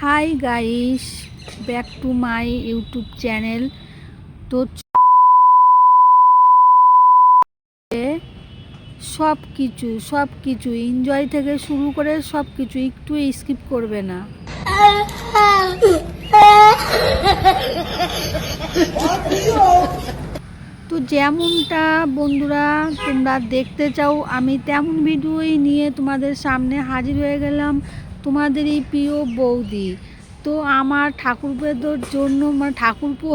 Hi guys back to my YouTube channel তো সব কিছু সব কিছু এনজয় থেকে শুরু করে সব কিছু একটু স্কিপ করবে না। তো যেমনটা বন্ধুরা তোমরা দেখতে চাও, আমি তেমন ভিডিওই নিয়ে তোমাদের সামনে হাজির হয়ে গেলাম। তোমাদের এই প্রিয় বৌদি। তো আমার ঠাকুরপোদের জন্য মানে ঠাকুরপো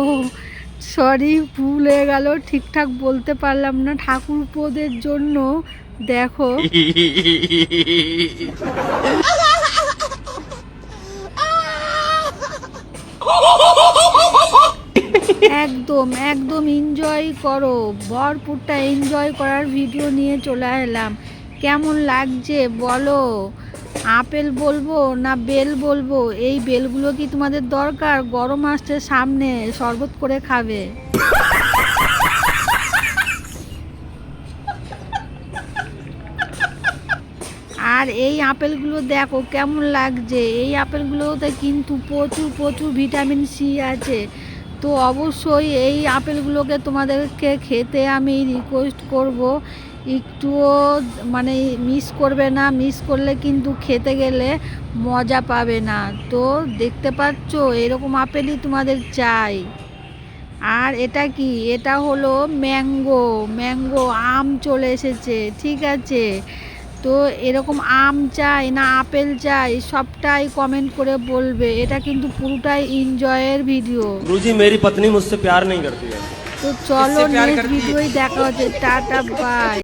সরি ভুল হয়ে গেল, ঠিকঠাক বলতে পারলাম না। ঠাকুরপোদের জন্য দেখো। একদম একদম এনজয় করো। ভরপুরটা এনজয় করার ভিডিও নিয়ে চলে এলাম। কেমন লাগছে বলো? আপেল বলব না বেল বলব? এই বেলগুলো কি তোমাদের দরকার? গরম আসছে সামনে, শরবত করে খাবে। আর এই আপেলগুলো দেখো কেমন লাগছে। এই আপেলগুলোতে কিন্তু প্রচুর প্রচুর ভিটামিন সি আছে। তো অবশ্যই এই আপেলগুলোকে তোমাদেরকে খেতে আমি রিকোয়েস্ট করব। একটুও মানে মিস করবে না মিস করলে কিন্তু খেতে গেলে মজা পাবে না তো দেখতে পাচ্ছ এরকম আপেলই তোমাদের চাই আর এটা কি এটা হলো ম্যাঙ্গো ম্যাঙ্গো আম চলে এসেছে ঠিক আছে তো এরকম আম চাই না আপেল চাই সবটাই কমেন্ট করে বলবে এটা কিন্তু পুরোটাই এনজয়ের ভিডিও गुरुजी मेरी पत्नी मुझसे प्यार नहीं करती है তো চলো इससे प्यार নেক্সট करती है। ভিডিওই দেখা হচ্ছে টাটা বাই